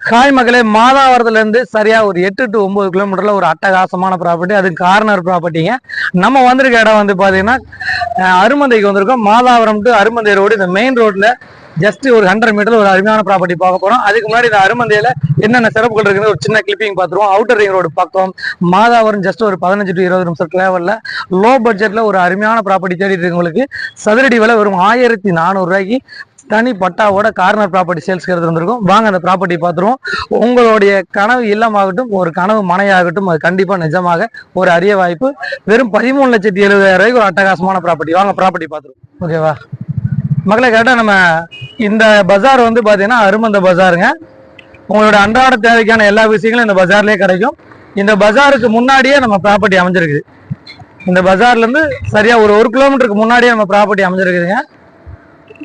Hi மகளே மாதாவரத்துலேருந்து சரியாக ஒரு எட்டு டு ஒம்பது கிலோமீட்டரில் ஒரு அட்டகாசமான ப்ராப்பர்ட்டி அது கார்னர் ப்ராப்பர்ட்டிங்க நம்ம வந்திருக்க இடம் வந்து பார்த்தீங்கன்னா அருமந்தைக்கு வந்திருக்கோம். மாதாவரம் டு அருமந்தை ரோடு இந்த மெயின் ரோட்டில் ஜஸ்ட் ஒரு ஹண்ட்ரட் மீட்டர் ஒரு அருமையான ப்ராப்பர்ட்டி பார்க்க போகிறோம் அதுக்கு முன்னாடி இந்த அருமந்தையில் என்னென்ன சிறப்புகள் இருக்குன்னு ஒரு சின்ன கிளிப்பிங் பார்த்துருவோம். அவுட்டர் ரிங் ரோடு பக்கம் மாதாவரம் ஜஸ்ட் ஒரு பதினஞ்சு டு இருபது நிமிஷம் டிராவல்ல லோ பட்ஜெட்டில் ஒரு அருமையான ப்ராப்பர்ட்டி தேடிட்டு இருக்கவங்களுக்கு சதுரடி விலை வெறும் ஆயிரத்தி நானூறுரூவாய்க்கு தனி பட்டாவோட கார்னர் ப்ராப்பர்ட்டி சேல்ஸ்க்கு எடுத்து வந்திருக்கோம். வாங்க அந்த ப்ராப்பர்ட்டி பார்த்துருவோம். உங்களுடைய கனவு இல்லமாகட்டும் ஒரு கனவு மனையாகட்டும் அது கண்டிப்பாக நிஜமாக ஒரு அரிய வாய்ப்பு. வெறும் பதிமூணு லட்சத்தி எழுபதாயிரம் ரூபாய்க்கு ஒரு அட்டகாசமான ப்ராப்பர்ட்டி வாங்க ப்ராப்பர்ட்டி பார்த்துருவோம். ஓகேவா மக்களை கேட்டால் நம்ம இந்த பஜார் வந்து பார்த்தீங்கன்னா அருமந்த பஜாருங்க. உங்களோட அன்றாட தேவைக்கான எல்லா விஷயங்களும் இந்த பஜார்லேயே கிடைக்கும். இந்த பஜாருக்கு முன்னாடியே நம்ம ப்ராப்பர்ட்டி அமைஞ்சிருக்குது. இந்த பஜார்லேருந்து சரியாக ஒரு ஒரு கிலோமீட்டருக்கு முன்னாடியே நம்ம ப்ராப்பர்ட்டி அமைஞ்சிருக்குதுங்க.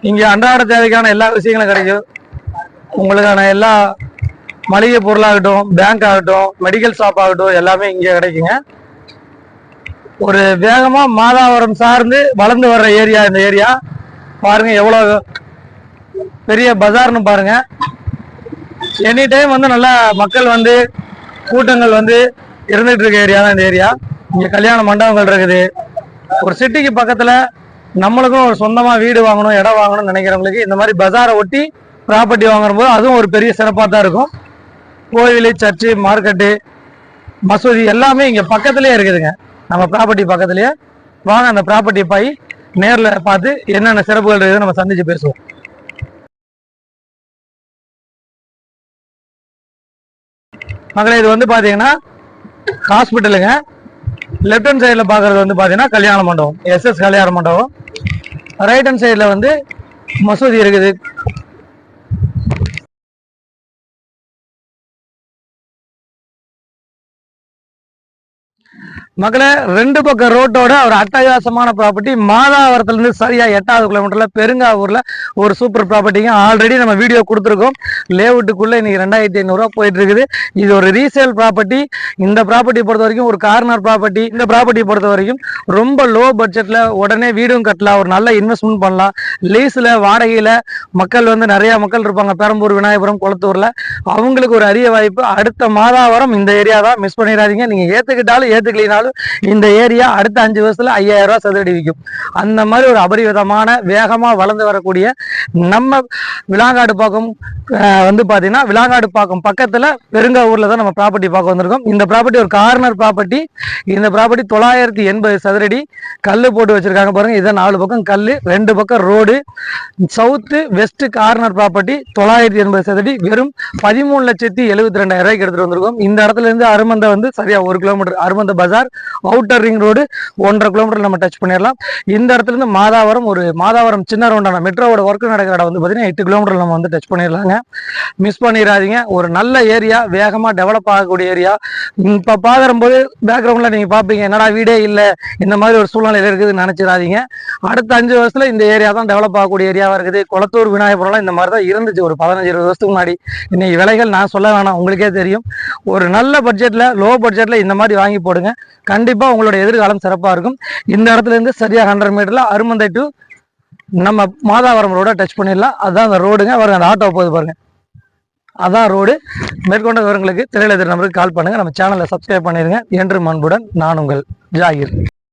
இங்க அன்றாட தேவைக்கான எல்லா விஷயங்களும் கிடைக்கும். உங்களுக்கான எல்லா மளிகை பொருளாகட்டும் பேங்க் ஆகட்டும் மெடிக்கல் ஷாப் ஆகட்டும் எல்லாமே இங்கே கிடைக்குங்க. ஒரு வேகமா மாதாவரம் சார்ந்து வளர்ந்து வர்ற ஏரியா இந்த ஏரியா. பாருங்க எவ்வளவு பெரிய பஜார்னு பாருங்க. எனி டைம் வந்து நல்லா மக்கள் வந்து கூட்டங்கள் வந்து இருந்துட்டு இருக்க ஏரியா தான் இந்த ஏரியா. இங்க கல்யாண மண்டபங்கள் இருக்குது. ஒரு சிட்டிக்கு பக்கத்துல நம்மளுக்கும் ஒரு சொந்தமாக வீடு வாங்கணும் இடம் வாங்கணும்னு நினைக்கிறவங்களுக்கு இந்த மாதிரி பஜாரை ஒட்டி ப்ராப்பர்ட்டி வாங்குற போது அதுவும் ஒரு பெரிய சிறப்பாக தான் இருக்கும். கோவில் சர்ச்சு மார்க்கெட்டு மசூதி எல்லாமே இங்கே பக்கத்துலேயே இருக்குதுங்க. நம்ம ப்ராப்பர்ட்டி பக்கத்துலேயே. வாங்க அந்த ப்ராப்பர்ட்டி போய் நேரில் பார்த்து என்னென்ன சிறப்புகள் இருக்குது நம்ம சந்திச்சு பேசுவோம். மகளே இது வந்து பார்த்தீங்கன்னா ஹாஸ்பிட்டலுங்க லெஃப்ட் ஹேண்ட் சைடில் பார்க்குறது வந்து பார்த்தீங்கன்னா கல்யாண மண்டபம். எஸ்எஸ் கல்யாண மண்டபம். ரைட் ஹேண்ட் சைடில் வந்து மசூதி இருக்குது. மக்களே ரெண்டு பக்கம் ரோட்டோட ஒரு அட்டகாசமான ப்ராப்பர்ட்டி மாதாவரத்துலேருந்து சரியாக எட்டாவது கிலோமீட்டரில் பெருங்காவூரில் ஒரு சூப்பர் ப்ராப்பர்ட்டிங்க ஆல்ரெடி நம்ம வீடியோ கொடுத்துருக்கோம். லேவுட்டுக்குள்ளே இன்றைக்கி ரெண்டாயிரத்தி ஐநூறுரூவா போயிட்டுருக்குது. இது ஒரு ரீசேல் ப்ராப்பர்ட்டி இந்த ப்ராப்பர்ட்டி பொறுத்த வரைக்கும் ஒரு கார்னர் ப்ராப்பர்ட்டி இந்த ப்ராப்பர்ட்டி பொறுத்த வரைக்கும் ரொம்ப லோ பட்ஜெட்டில் உடனே வீடும் கட்டலாம். ஒரு நல்ல இன்வெஸ்ட்மெண்ட் பண்ணலாம். லீஸில் வாடகையில் மக்கள் வந்து நிறைய மக்கள் இருப்பாங்க. பெரம்பூர் விநாயகபுரம் குளத்தூரில். அவங்களுக்கு ஒரு அரிய வாய்ப்பு. அடுத்த மாதாவரம் இந்த ஏரியா தான். மிஸ் பண்ணிடாதீங்க. நீங்கள் ஏற்றுக்கிட்டாலும் ஏத்துக்கிட்டாலும் ஏத்துக்கலினாலும் இந்த ஏரியா அடுத்த அஞ்சு வருஷத்துல ஐயாயிரம் ரூபாய் சதுரடி விற்கும் அந்த மாதிரி ஒரு அபரிவிதமான வேகமா வளர்ந்து வரக்கூடிய நம்ம விலாங்காடு பாக்கம் வந்து பாத்தீங்கன்னா விலாங்காடு பாக்கம் பக்கத்துல பெருங்காவூர்ல தான் நம்ம ப்ராப்பர்ட்டி பார்க்க வந்திருக்கோம். இந்த ப்ராப்பர்ட்டி ஒரு கார்னர் ப்ராப்பர்ட்டி இந்த ப்ராப்பர்ட்டி தொள்ளாயிரத்தி எண்பது சதுரடி. கல்லு போட்டு வச்சிருக்காங்க பாருங்க. இதான் நாலு பக்கம் கல்லு ரெண்டு பக்கம் road south west corner property தொள்ளாயிரத்தி எண்பது சதுரடி. வெறும் பதிமூணு லட்சத்தி எழுபத்தி ரெண்டாயிரம் ரூபாய்க்கு எடுத்துட்டு வந்திருக்கோம். இந்த இடத்துல இருந்து அருமந்த வந்து சரியா ஒரு கிலோமீட்டர் அருமந்த பஜார் அவுட்டர் ரிங் ரோடு ஒன்றரை கிலோமீட்டர் நம்ம டச் பண்ணிடலாம். இந்த இடத்துல இருந்து மாதாவரம் ஒரு மாதாவரம் சின்ன ரவுண்டான மெட்ரோவோட ஒர்க் நடக்கிற இடம் வந்து பார்த்தீங்கன்னா எட்டு கிலோமீட்டர் நம்ம வந்து டச் பண்ணிடலாங்க. மிஸ் பண்ணிடாதீங்க. ஒரு நல்ல ஏரியா வேகமாக டெவலப் ஆகக்கூடிய ஏரியா இப்போ பார்க்குறம்போது போது நீங்கள் பார்ப்பீங்க என்னடா வீடே இல்லை இந்த மாதிரி ஒரு சூழ்நிலையில் இருக்குதுன்னு நினச்சிடாதீங்க. அடுத்த அஞ்சு வருஷத்தில் இந்த ஏரியா தான் டெவலப் ஆகக்கூடிய ஏரியாவாக இருக்குது. குளத்தூர் விநாயகபுரம்லாம் இந்த மாதிரி தான் இருந்துச்சு. ஒரு பதினஞ்சு இருபது வருஷத்துக்கு முன்னாடி. இன்னைக்கு விலைகள் நான் சொல்ல வேணாம் உங்களுக்கே தெரியும். ஒரு நல்ல பட்ஜெட்டில் லோ பட்ஜெட்டில் இந்த மாதிரி வாங்கி போடுங்க. கண்டிப்பாக உங்களோட எதிர்காலம் சிறப்பாக இருக்கும். இந்த இடத்துலேருந்து சரியாக ஹண்ட்ரட் மீட்டரில் அருமந்தை டு நம்ம மாதாவரம் ரோட டச் பண்ணிடலாம். அதுதான் அந்த ரோடுங்க பாருங்கள் அந்த ஆட்டோ போகுது பாருங்கள் அதான் ரோடு மேற்கொண்ட விவரங்களுக்கு திரையில நம்பருக்கு கால் பண்ணுங்கள் நம்ம சேனலை சப்ஸ்கிரைப் பண்ணிடுங்க. என்று மண்புடன் நான் உங்கள் ஜாகிர்.